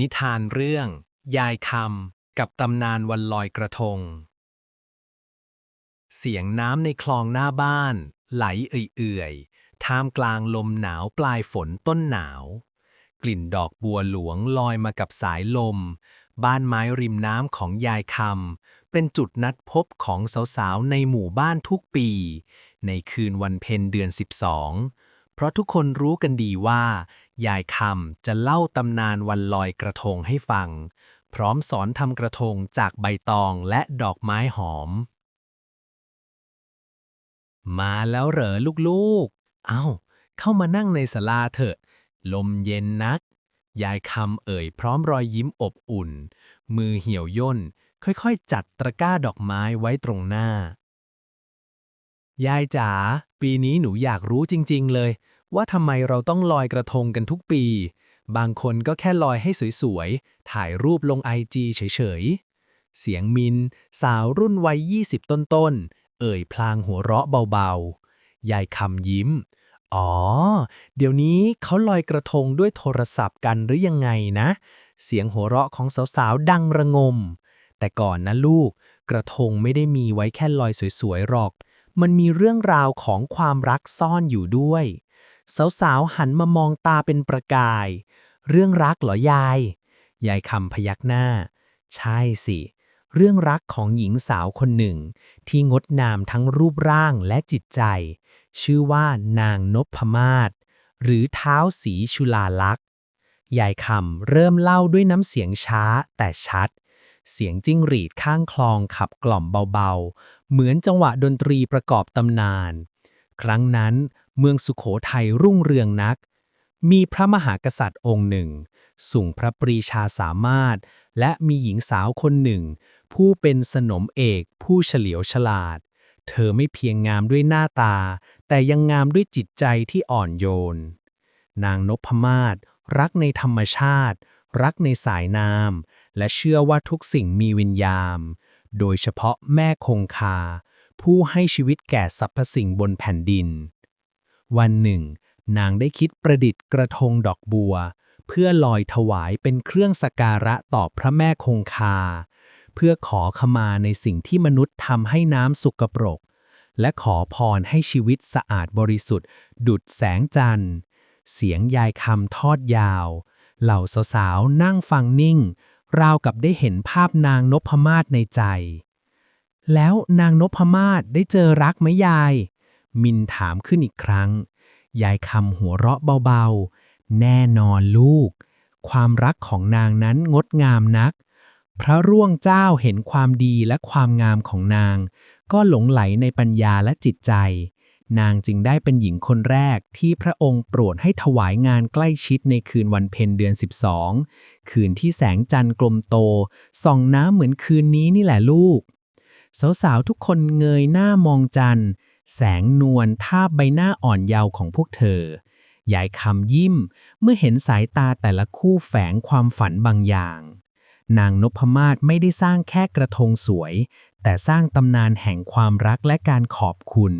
นิทานเรื่อง ยายคำกับตำนานวันลอยกระทง เสียงน้ำในคลองหน้าบ้าน ไหลเอื่อยๆ ท่ามกลางลมหนาวปลายฝนต้นหนาว กลิ่นดอกบัวหลวงลอยมากับสายลม บ้านไม้ริมน้ำของยายคำเป็นจุดนัดพบของสาวๆ ในหมู่บ้านทุกปี ในคืนวันเพ็ญเดือน 12 เพราะทุกคนรู้กันดีว่ายายคำจะเล่าตำนานวันลอยกระทงให้ฟัง พร้อมสอนทำกระทงจากใบตองและดอกไม้หอม มาแล้วเหรอลูกๆ เอา้า เข้ามานั่งในศาลาเถอะ ลมเย็นนัก ยายคำเอ่ยพร้อมรอยยิ้มอบอุ่น มือเหี่ยวย่น ค่อยๆ จัดตะกร้าดอกไม้ไว้ตรงหน้า ยายจ๋าปีนี้หนูอยากรู้จริง ๆ เลย ว่าทำไมเราต้องลอยกระทงกันทุกปี บางคนก็แค่ลอยให้สวยๆ ถ่ายรูปลงไอจีเฉยๆ เสียงมิน สาวรุ่นวัย 20 ต้นๆ เอ่ยพลางหัวเราะเบาๆ ยายคำยิ้ม อ๋อ เดี๋ยวนี้เขาลอยกระทงด้วยโทรศัพท์กันหรือยังไงนะ เสียงหัวเราะของสาวๆ ดังระงม แต่ก่อนนะลูก กระทงไม่ได้มีไว้แค่ลอยสวยๆ หรอก มันมีเรื่องราวของความรักซ่อนอยู่ด้วย สาวๆหันมามองตาเป็นประกาย เรื่องรักเหรอยาย ยายคำพยักหน้า ใช่สิ เรื่องรักของหญิงสาวคนหนึ่ง ที่งดงามทั้งรูปร่างและจิตใจ ชื่อว่านางนพมาศหรือเท้าสีชุลาลักษณ์ยายคำเริ่มเล่าด้วยน้ำเสียงช้าแต่ชัด เสียงจิ้งหรีดข้างคลองขับกล่อมเบาๆ เหมือนจังหวะดนตรีประกอบตำนาน ครั้งนั้น เมืองสุขโขทัยรุ่งเรืองนัก มีพระมหากษัตริย์องค์หนึ่งสูงพระปรีชาสามารถ และมีหญิงสาวคนหนึ่ง ผู้เป็นสนมเอกผู้เฉลียวฉลาด เธอไม่เพียงงามด้วยหน้าตา แต่ยังงามด้วยจิตใจที่อ่อนโยน นางนพมาศรักในธรรมชาติ รักในสายน้ำและเชื่อว่าทุกสิ่งมีวิญญาณ โดยเฉพาะแม่คงคา ผู้ให้ชีวิตแก่สรรพสิ่งบนแผ่นดิน วันหนึ่ง นางได้คิดประดิษฐ์กระทงดอกบัว เพื่อลอยถวายเป็นเครื่องสการะต่อพระแม่คงคา เพื่อขอขมาในสิ่งที่มนุษย์ทำให้น้ำสุกปรก และขอพรให้ชีวิตสะอาดบริสุทธิ์ ดุดแสงจันทร์ เสียงยายคำทอดยาว เหล่าสาวๆนั่งฟังนิ่ง ราวกับได้เห็นภาพนางนพมาศในใจแล้วนางนพมาศได้เจอรักไหมยาย มินถามขึ้นอีกครั้ง ยายคำหัวเราะเบาๆ แน่นอนลูก ความรักของนางนั้นงดงามนัก พระร่วงเจ้าเห็นความดีและความงามของนาง ก็หลงไหลในปัญญาและจิตใจ นางจึงได้เป็นหญิงคนแรกที่พระองค์โปรดให้ถวายงานใกล้ชิดในคืนวันเพ็ญเดือน 12 คืนที่แสงจันทร์กลมโต ส่องน้ำเหมือนคืนนี้นี่แหละลูก สาวๆทุกคนเงยหน้ามองจันทร์ แสงนวลทาบใบหน้าอ่อนเยาว์ของพวกเธอยายคำยิ้มเมื่อเห็นสายตาแต่ละคู่แฝงความฝันบางอย่าง นางนพมาศไม่ได้สร้างแค่กระทงสวย แต่สร้างตำนานแห่งความรักและการขอบคุณ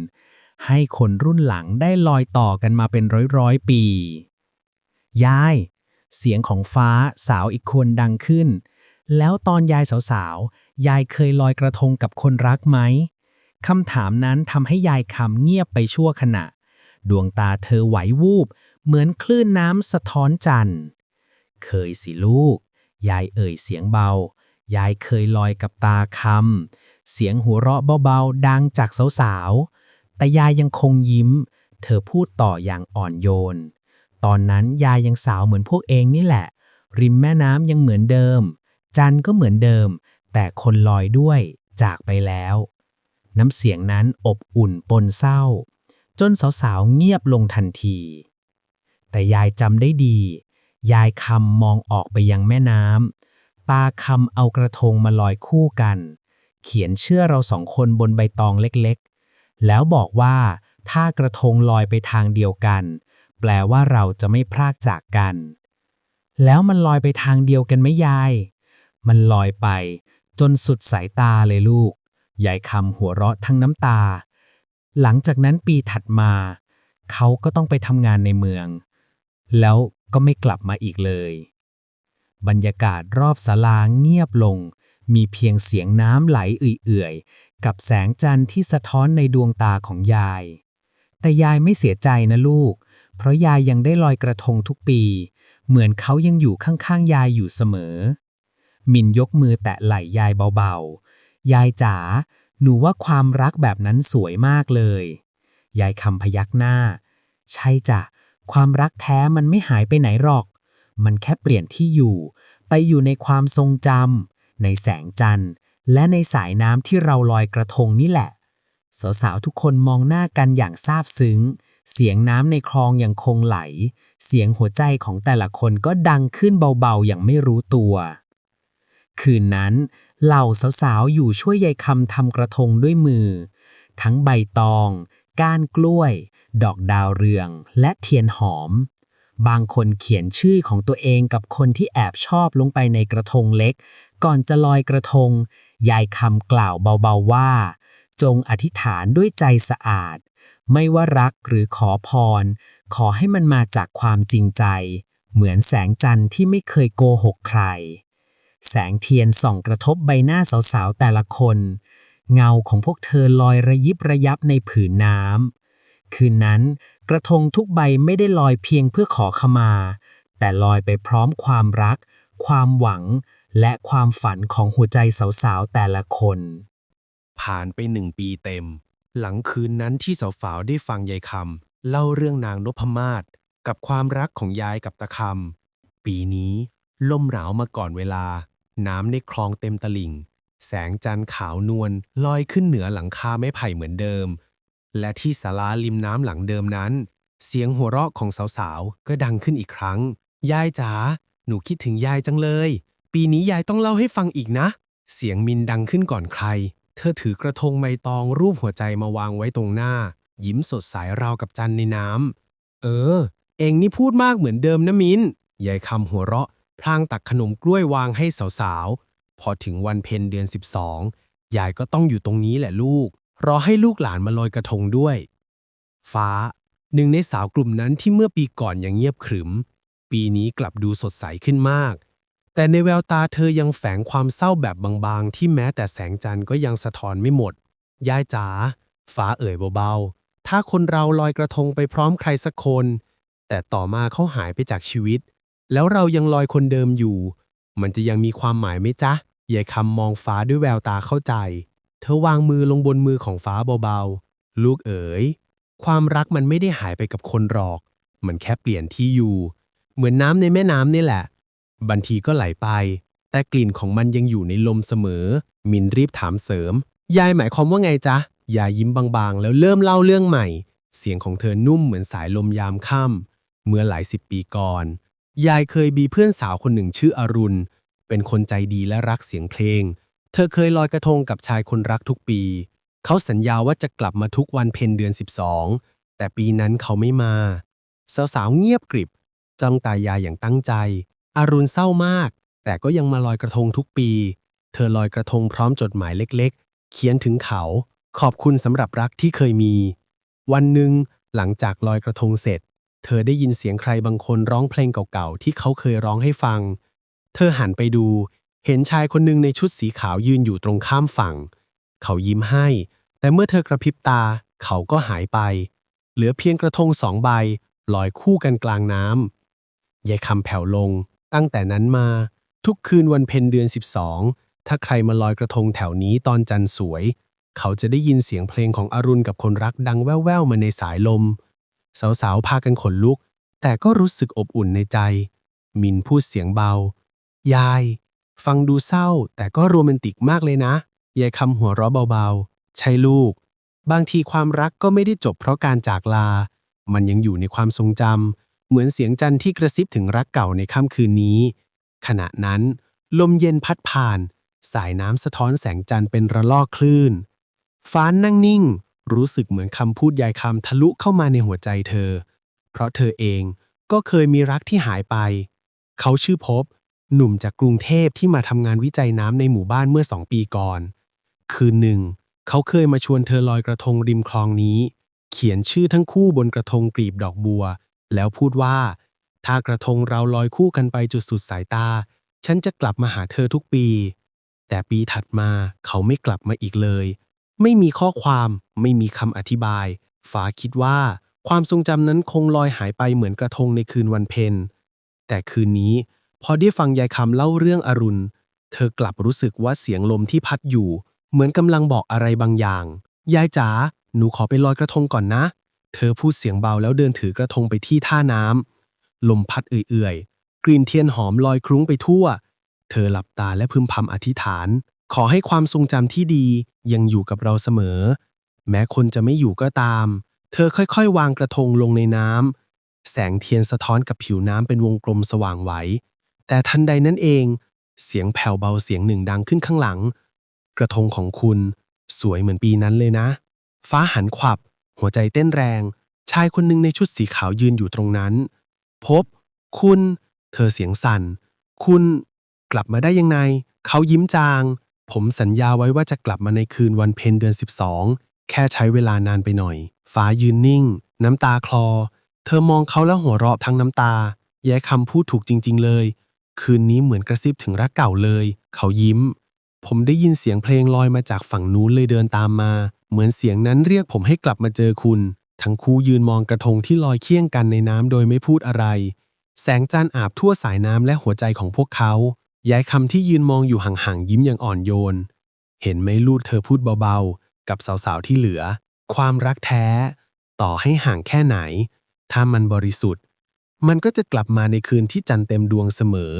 ให้คนรุ่นหลังได้ลอยต่อกันมาเป็นร้อยร้อยๆปี ยาย เสียงของฟ้าสาวอีกคนดังขึ้น แล้วตอนยายสาวๆ ยายเคยลอยกระทงกับคนรักไหม คำถามนั้นทำให้ยายคำเงียบไปชั่วขณะ ดวงตาเธอไหววูบ เหมือนคลื่นน้ำสะท้อนจันทร์ เคยสิลูก ยายเอ่ยเสียงเบา ยายเคยลอยกับตาคำ เสียงหัวเราะเบาๆ ดังจากสาวๆ แต่ยายยังคงยิ้ม เธอพูดต่ออย่างอ่อนโยน ตอนนั้นยายยังสาวเหมือนพวกเองนี่แหละ ริมแม่น้ำยังเหมือนเดิม จันทร์ก็เหมือนเดิม แต่คนลอยด้วยจากไปแล้ว น้ำเสียงนั้นอบอุ่นปนเศร้า จนสาวๆเงียบลงทันที แต่ยายจำได้ดี ยายคำมองออกไปยังแม่น้ำตาคำเอากระทงมาลอยคู่กัน เขียนเชื่อเราสองคนบนใบตองเล็กๆ แล้วบอกว่าถ้ากระทงลอยไปทางเดียวกัน แปลว่าเราจะไม่พรากจากกัน แล้วมันลอยไปทางเดียวกันไหมยาย มันลอยไปจนสุดสายตาเลยลูก ยายคำหัวเราะทั้งน้ำตา หลังจากนั้นปีถัดมา เขาก็ต้องไปทำงานในเมือง แล้วก็ไม่กลับมาอีกเลย บรรยากาศรอบศาลาเงียบลง มีเพียงเสียงน้ำไหลเอื่อยๆ กับแสงจันทร์ที่สะท้อนในดวงตาของยาย แต่ยายไม่เสียใจนะลูก เพราะยายยังได้ลอยกระทงทุกปี เหมือนเขายังอยู่ข้างๆยายอยู่เสมอมินยกมือแตะไหล่ยายเบาๆ ยายจ๋า หนูว่าความรักแบบนั้นสวยมากเลย ยายคำพยักหน้า ใช่จ้ะ ความรักแท้มันไม่หายไปไหนหรอก มันแค่เปลี่ยนที่อยู่ ไปอยู่ในความทรงจำในแสงจันทร์ และในสายน้ำที่เราลอยกระทงนี่แหละ สาวๆทุกคนมองหน้ากันอย่างซาบซึ้ง เสียงน้ำในคลองยังคงไหล เสียงหัวใจของแต่ละคนก็ดังขึ้นเบาๆอย่างไม่รู้ตัวคืนนั้น เหล่าสาวๆ อยู่ช่วยยายคำทำกระทงด้วยมือ ทั้งใบตอง ก้านกล้วย ดอกดาวเรือง และเทียนหอม บางคนเขียนชื่อของตัวเองกับคนที่แอบชอบลงไปในกระทงเล็ก ก่อนจะลอยกระทง ยายคำกล่าวเบาๆว่า จงอธิษฐานด้วยใจสะอาด ไม่ว่ารักหรือขอพร ขอให้มันมาจากความจริงใจ เหมือนแสงจันทร์ที่ไม่เคยโกหกใคร แสงเทียนส่องกระทบใบหน้าสาวๆ แต่ละคน เงาของพวกเธอลอยระยิบระยับในผืนน้ำคืนนั้น กระทงทุกใบไม่ได้ลอยเพียงเพื่อขอขมา แต่ลอยไปพร้อมความรัก ความหวัง และความฝันของหัวใจสาวๆ แต่ละคน ผ่านไปหนึ่งปีเต็ม หลังคืนนั้นที่สาวฝาวได้ฟังยายคำเล่าเรื่องนางนพมาศกับความรักของยายกับตะคำปีนี้ลมหนาวมาก่อนเวลา น้ำในคลองเต็มตลิ่ง แสงจันทร์ขาวนวลลอยขึ้นเหนือหลังคาไม้ไผ่เหมือนเดิม และที่ศาลาริมน้ำหลังเดิมนั้น เสียงหัวเราะของสาวๆ ก็ดังขึ้นอีกครั้ง ยายจ๋า หนูคิดถึงยายจังเลย ปีนี้ยายต้องเล่าให้ฟังอีกนะ เสียงมินดังขึ้นก่อนใคร เธอถือกระทงใบตองรูปหัวใจมาวางไว้ตรงหน้า ยิ้มสดใสราวกับจันทร์ในน้ำเออ เองนี่พูดมากเหมือนเดิมนะมินยายคำหัวเราะ พลางตักขนมกล้วยวางให้สาวๆ พอถึงวันเพ็ญเดือน 12 ยายก็ต้องอยู่ตรงนี้แหละลูก รอให้ลูกหลานมาลอยกระทงด้วย ฟ้า หนึ่งในสาวกลุ่มนั้นที่เมื่อปีก่อนยังเงียบขรึม ปีนี้กลับดูสดใสขึ้นมาก แต่ในแววตาเธอยังแฝงความเศร้าแบบบางๆ ที่แม้แต่แสงจันทร์ก็ยังสะท้อนไม่หมด ยายจ๋า ฟ้าเอ่ยเบาๆ ถ้าคนเราลอยกระทงไปพร้อมใครสักคน แต่ต่อมาเขาหายไปจากชีวิต แล้วเรายังลอยคนเดิมอยู่ มันจะยังมีความหมายไหมจ๊ะยายคำมองฟ้าด้วยแววตาเข้าใจ เธอวางมือลงบนมือของฟ้าเบาๆ ลูกเอ๋ย ความรักมันไม่ได้หายไปกับคนหรอก มันแค่เปลี่ยนที่อยู่ เหมือนน้ำในแม่น้ำนี่แหละบางทีก็ไหลไป แต่กลิ่นของมันยังอยู่ในลมเสมอ มินรีบถามเสริม ยายหมายความว่าไงจ๊ะ ยายยิ้มบางๆ แล้วเริ่มเล่าเรื่องใหม่ เสียงของเธอนุ่มเหมือนสายลมยามค่ำเมื่อหลายสิบปีก่อน ยายเคยมีเพื่อนสาวคนหนึ่งชื่ออรุณ เป็นคนใจดีและรักเสียงเพลง เธอเคยลอยกระทงกับชายคนรักทุกปี เขาสัญญาว่าจะกลับมาทุกวันเพ็ญเดือน 12 แต่ปีนั้นเขาไม่มา สาวๆเงียบกริบจ้องตายายอย่างตั้งใจ อรุณเศร้ามาก แต่ก็ยังมาลอยกระทงทุกปี เธอลอยกระทงพร้อมจดหมายเล็กๆ เขียนถึงเขา ขอบคุณสำหรับรักที่เคยมี วันหนึ่งหลังจากลอยกระทงเสร็จ เธอได้ยินเสียงใครบางคนร้องเพลงเก่าๆ ที่เขาเคยร้องให้ฟัง เธอหันไปดู เห็นชายคนหนึ่งในชุดสีขาวยืนอยู่ตรงข้ามฝั่ง เขายิ้มให้ แต่เมื่อเธอกระพริบตา เขาก็หายไป เหลือเพียงกระทงสองใบลอยคู่กันกลางน้ำยายคำแผ่วลง ตั้งแต่นั้นมา ทุกคืนวันเพ็ญเดือน 12 ถ้าใครมาลอยกระทงแถวนี้ตอนจันทร์สวย เขาจะได้ยินเสียงเพลงของอรุณกับคนรักดังแว่วๆมาในสายลม สาวๆ พากันขนลุก แต่ก็รู้สึกอบอุ่นในใจ มินพูดเสียงเบา ยาย ฟังดูเศร้า แต่ก็โรแมนติกมากเลยนะ ยายคำหัวเราะเบาๆ ใช่ลูก บางทีความรักก็ไม่ได้จบเพราะการจากลา มันยังอยู่ในความทรงจำ เหมือนเสียงจันทร์ที่กระซิบถึงรักเก่าในค่ำคืนนี้ ขณะนั้น ลมเย็นพัดผ่าน สายน้ำสะท้อนแสงจันทร์เป็นระลอกคลื่น ฟ้านนั่งนิ่ง รู้สึกเหมือนคำพูดยายคำทะลุเข้ามาในหัวใจเธอ เพราะเธอเองก็เคยมีรักที่หายไป เขาชื่อพบ หนุ่มจากกรุงเทพที่มาทำงานวิจัยน้ำในหมู่บ้านเมื่อสองปีก่อน คืนหนึ่ง เขาเคยมาชวนเธอลอยกระทงริมคลองนี้ เขียนชื่อทั้งคู่บนกระทงกลีบดอกบัว แล้วพูดว่า ถ้ากระทงเราลอยคู่กันไปจุดสุดสายตา ฉันจะกลับมาหาเธอทุกปี แต่ปีถัดมาเขาไม่กลับมาอีกเลย ไม่มีข้อความ ไม่มีคำอธิบาย ฟ้าคิดว่า ความทรงจำนั้นคงลอยหายไปเหมือนกระทงในคืนวันเพ็ญแต่คืนนี้ พอได้ฟังยายคำเล่าเรื่องอรุณ เธอกลับรู้สึกว่าเสียงลมที่พัดอยู่ เหมือนกำลังบอกอะไรบางอย่าง ยายจ๋าหนูขอไปลอยกระทงก่อนนะ เธอพูดเสียงเบาแล้วเดินถือกระทงไปที่ท่าน้ำลมพัดเอื่อยๆกลิ่นเทียนหอมลอยคลุ้งไปทั่ว เธอหลับตาและพึมพำอธิษฐาน ขอให้ความทรงจำที่ดียังอยู่กับเราเสมอ แม้คนจะไม่อยู่ก็ตาม เธอค่อยๆ วางกระทงลงในน้ำแสงเทียนสะท้อนกับผิวน้ำเป็นวงกลมสว่างไหว แต่ทันใดนั้นเอง เสียงแผ่วเบาเสียงหนึ่งดังขึ้นข้างหลัง กระทงของคุณ สวยเหมือนปีนั้นเลยนะ ฟ้าหันขวับ หัวใจเต้นแรง ชายคนหนึ่งในชุดสีขาวยืนอยู่ตรงนั้น พบ คุณ เธอเสียงสั่น คุณ กลับมาได้ยังไง เขายิ้มจาง ผมสัญญาไว้ว่าจะกลับมาในคืนวันเพ็ญเดือน 12 แค่ใช้เวลานานไปหน่อย ฟ้ายืนนิ่ง น้ำตาคลอ เธอมองเขาแล้วหัวเราะทั้งน้ำตา แย้คำพูดถูกจริง ๆ เลย คืนนี้เหมือนกระซิบถึงรักเก่าเลย เขายิ้ม ผมได้ยินเสียงเพลงลอยมาจากฝั่งนู้นเลยเดินตามมา เหมือนเสียงนั้นเรียกผมให้กลับมาเจอคุณ ทั้งคู่ยืนมองกระทงที่ลอยเคี่ยงกันในน้ำโดยไม่พูดอะไร แสงจันทร์อาบทั่วสายน้ำและหัวใจของพวกเขา ยายคำที่ยืนมองอยู่ห่างๆยิ้มอย่างอ่อนโยน เห็นไหมลูดเธอพูดเบาๆ กับสาวๆที่เหลือ ความรักแท้ ต่อให้ห่างแค่ไหน ถ้ามันบริสุทธิ์ มันก็จะกลับมาในคืนที่จันเต็มดวงเสมอ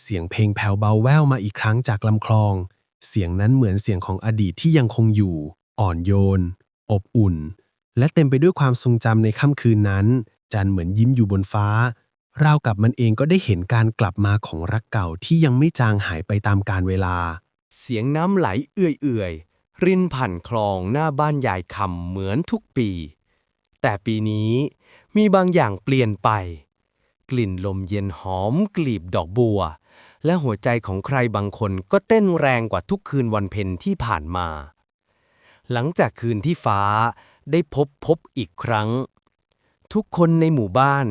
เสียงเพลงแผ่วเบาแว่วมาอีกครั้งจากลำคลอง เสียงนั้นเหมือนเสียงของอดีตที่ยังคงอยู่ อ่อนโยน อบอุ่น และเต็มไปด้วยความทรงจำในค่ำคืนนั้น จันเหมือนยิ้มอยู่บนฟ้า ราวกับมันเองก็ได้เห็นการกลับมาของรักเก่าที่ยังไม่จางหายไปตามกาลเวลา เสียงน้ำไหลเอื่อยๆ รินผ่านคลองหน้าบ้านยายคำเหมือนทุกปี แต่ปีนี้มีบางอย่างเปลี่ยนไป กลิ่นลมเย็นหอมกลีบดอกบัว และหัวใจของใครบางคนก็เต้นแรงกว่าทุกคืนวันเพ็ญที่ผ่านมา หลังจากคืนที่ฟ้าได้พบพบอีกครั้ง ทุกคนในหมู่บ้าน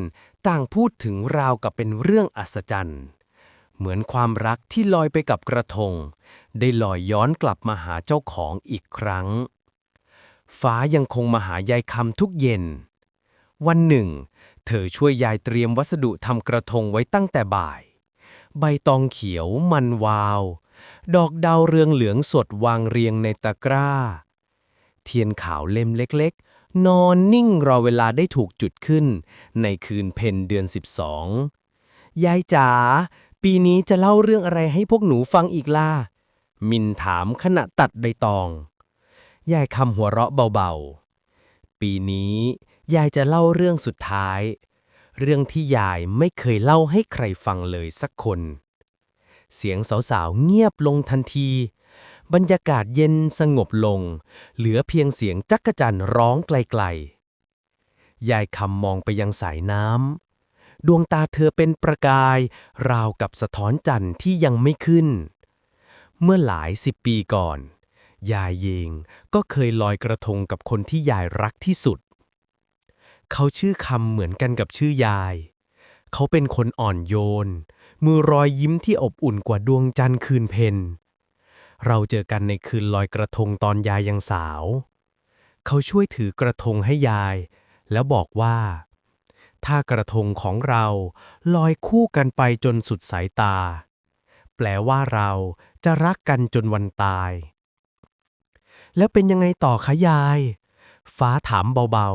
ต่างพูดถึงราวกับเป็นเรื่องอัศจรรย์ เหมือนความรักที่ลอยไปกับกระทง ได้ลอยย้อนกลับมาหาเจ้าของอีกครั้ง ฟ้ายังคงมาหายายคำทุกเย็น วันหนึ่ง เธอช่วยยายเตรียมวัสดุทำกระทงไว้ตั้งแต่บ่าย ใบตองเขียวมันวาว ดอกดาวเรืองเหลืองสดวางเรียงในตะกร้า เทียนขาวเล่มเล็กๆ นอนนิ่งรอเวลาได้ถูกจุดขึ้น ในคืนเพ็ญเดือน 12 ยายจ๋าปีนี้จะเล่าเรื่องอะไรให้พวกหนูฟังอีกล่ะ มินถามขณะตัดใบตอง ยายคำหัวเราะเบาๆ ปีนี้ ยายจะเล่าเรื่องสุดท้าย เรื่องที่ยายไม่เคยเล่าให้ใครฟังเลยสักคน เสียงสาวๆเงียบลงทันที บรรยากาศเย็นสงบลง เหลือเพียงเสียงจักกจั่นร้องไกลๆ ยายคำมองไปยังสายน้ำ ดวงตาเธอเป็นประกาย ราวกับสะท้อนจันทร์ที่ยังไม่ขึ้น เมื่อหลายสิบปีก่อน ยายเองก็เคยลอยกระทงกับคนที่ยายรักที่สุด เขาชื่อคำเหมือนกันกับชื่อยาย เขาเป็นคนอ่อนโยนมือรอยยิ้มที่อบอุ่นกว่าดวงจันทร์คืนเพ็ เราเจอกันในคืนลอยกระทงตอนยายยังสาว เขาช่วยถือกระทงให้ยาย แล้วบอกว่า ถ้ากระทงของเราลอยคู่กันไปจนสุดสายตา แปลว่าเราจะรักกันจนวันตาย แล้วเป็นยังไงต่อคะยาย ฟ้าถามเบา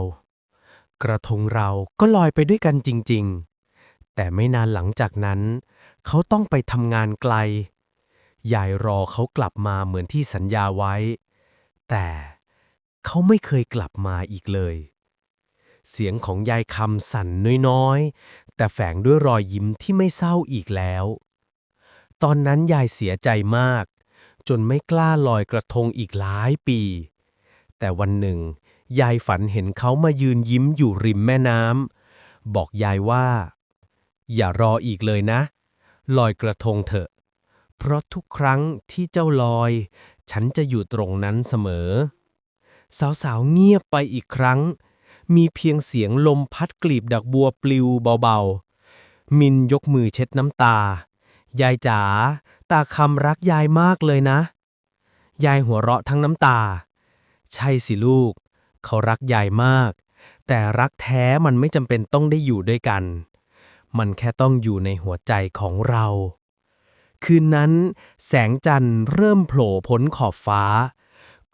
ๆ กระทงเราก็ลอยไปด้วยกันจริง ๆ แต่ไม่นานหลังจากนั้น เขาต้องไปทำงานไกล ยายรอเขากลับมาเหมือนที่สัญญาไว้ แต่เขาไม่เคยกลับมาอีกเลย เสียงของยายคำสั่นน้อยๆ แต่แฝงด้วยรอยยิ้มที่ไม่เศร้าอีกแล้ว ตอนนั้นยายเสียใจมาก จนไม่กล้าลอยกระทงอีกหลายปี แต่วันหนึ่ง ยายฝันเห็นเขามายืนยิ้มอยู่ริมแม่น้ำบอกยายว่า อย่ารออีกเลยนะ ลอยกระทงเถอะ เพราะทุกครั้งที่เจ้าลอย ฉันจะอยู่ตรงนั้นเสมอ สาวๆเงียบไปอีกครั้ง มีเพียงเสียงลมพัดกลีบดอกบัวปลิวเบาๆ มินยกมือเช็ดน้ำตา ยายจ๋าตาคำรักยายมากเลยนะ ยายหัวเราะทั้งน้ำตา ใช่สิลูก เขารักยายมาก แต่รักแท้มันไม่จำเป็นต้องได้อยู่ด้วยกัน มันแค่ต้องอยู่ในหัวใจของเรา คืนนั้น แสงจันทร์เริ่มโผล่พ้นขอบฟ้า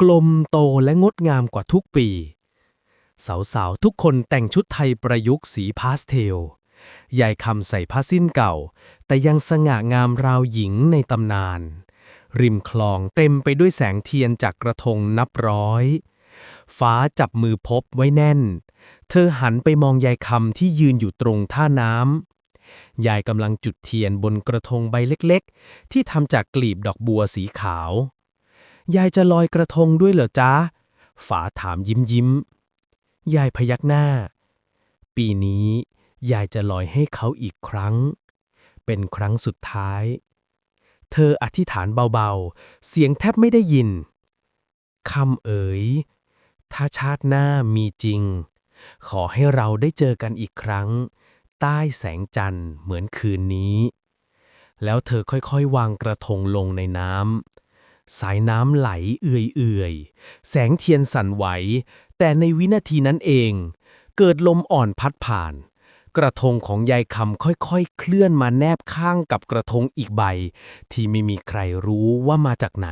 กลมโตและงดงามกว่าทุกปี สาวๆ ทุกคนแต่งชุดไทยประยุกต์สีพาสเทล ยายคำใส่ผ้าสิ้นเก่า แต่ยังสง่างามราวหญิงในตำนาน ริมคลองเต็มไปด้วยแสงเทียนจากกระทงนับร้อย ฟ้าจับมือพบไว้แน่น เธอหันไปมองยายคำที่ยืนอยู่ตรงท่าน้ำ ยายกำลังจุดเทียนบนกระทงใบเล็กๆ ที่ทำจากกลีบดอกบัวสีขาว ยายจะลอยกระทงด้วยเหรอจ๊ะ ฝาถามยิ้มยิ้ม ยายพยักหน้า ปีนี้ ยายจะลอยให้เขาอีกครั้ง เป็นครั้งสุดท้าย เธออธิษฐานเบาๆ เสียงแทบไม่ได้ยินคำเอ๋ย ถ้าชาติหน้ามีจริง ขอให้เราได้เจอกันอีกครั้ง ใต้แสงจันทร์เหมือนคืนนี้ แล้วเธอค่อยๆ วางกระทงลงในน้ำ สายน้ำไหลเอื่อยๆ แสงเทียนสั่นไหว แต่ในวินาทีนั้นเอง เกิดลมอ่อนพัดผ่าน กระทงของยายคำค่อยๆ เคลื่อนมาแนบข้างกับกระทงอีกใบ ที่ไม่มีใครรู้ว่ามาจากไหน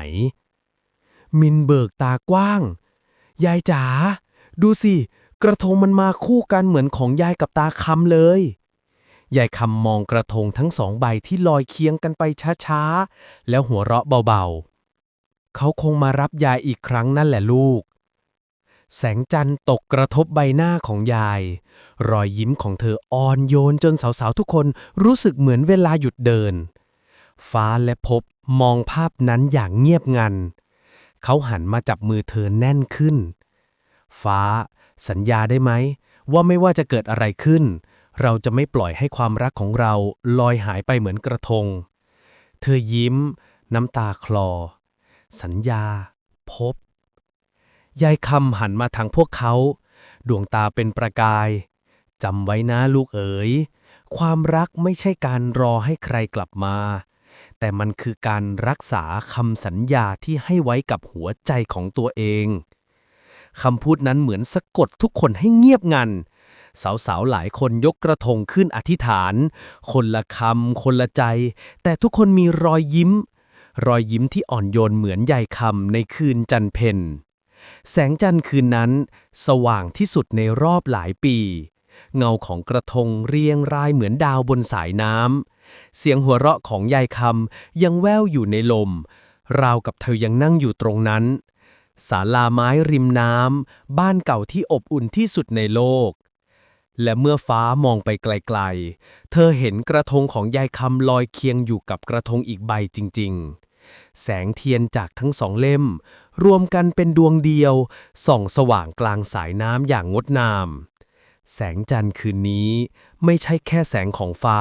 มินเบิกตากว้าง ยายจ๋าดูสิกระทงมันมาคู่กันเหมือนของยายกับตาคำเลย ยายคำมองกระทงทั้งสองใบที่ลอยเคียงกันไปช้าๆ แล้วหัวเราะเบาๆ เขาคงมารับยายอีกครั้งนั่นแหละลูก แสงจันทร์ตกกระทบใบหน้าของยาย รอยยิ้มของเธออ่อนโยนจนสาวๆ ทุกคนรู้สึกเหมือนเวลาหยุดเดิน ฟ้าและพบมองภาพนั้นอย่างเงียบงัน เขาหันมาจับมือเธอแน่นขึ้น ฟ้า สัญญาได้ไหม ว่าไม่ว่าจะเกิดอะไรขึ้น เราจะไม่ปล่อยให้ความรักของเราลอยหายไปเหมือนกระทง เธอยิ้ม น้ำตาคลอ สัญญา พบ ยายคำหันมาทางพวกเขา ดวงตาเป็นประกาย จำไว้นะลูกเอ๋ย ความรักไม่ใช่การรอให้ใครกลับมา แต่มันคือการรักษาคำสัญญาที่ให้ไว้กับหัวใจของตัวเองคำพูดนั้นเหมือนสะกดทุกคนให้เงียบงัน สาวๆ หลายคนยกกระทงขึ้นอธิษฐาน คนละคำคนละใจ แต่ทุกคนมีรอยยิ้ม รอยยิ้มที่อ่อนโยนเหมือนยายคำในคืนจันเพ็ญแสงจันทร์คืนนั้น สว่างที่สุดในรอบหลายปี เงาของกระทงเรียงรายเหมือนดาวบนสายน้ำ เสียงหัวเราะของยายคำยังแว่วอยู่ในลม ราวกับเธอยังนั่งอยู่ตรงนั้นศาลาไม้ริมน้ำ บ้านเก่าที่อบอุ่นที่สุดในโลก และเมื่อฟ้ามองไปไกลๆ เธอเห็นกระทงของยายคำลอยเคียงอยู่กับกระทงอีกใบจริง ๆ แสงเทียนจากทั้งสองเล่ม รวมกันเป็นดวงเดียว ส่องสว่างกลางสายน้ำอย่างงดงาม แสงจันทร์คืนนี้ไม่ใช่แค่แสงของฟ้า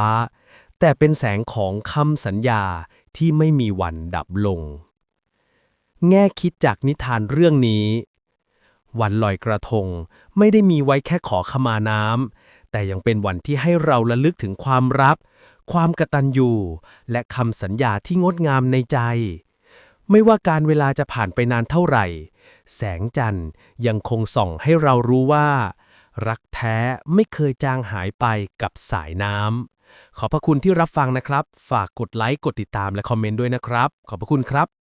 แต่เป็นแสงของคำสัญญาที่ไม่มีวันดับลง แง่คิดจากนิทานเรื่องนี้ วันลอยกระทง ไม่ได้มีไว้แค่ขอขมาน้ำแต่ยังเป็นวันที่ให้เราระลึกถึงความรัก ความกตัญญูและคำสัญญาที่งดงามในใจ ไม่ว่าการเวลาจะผ่านไปนานเท่าไหร่ แสงจันทร์ยังคงส่องให้เรารู้ว่า รักแท้ไม่เคยจางหายไปกับสายน้ำขอบพระคุณที่รับฟังนะครับ ฝากกดไลค์ กดติดตามและคอมเมนต์ด้วยนะครับ ขอบพระคุณครับ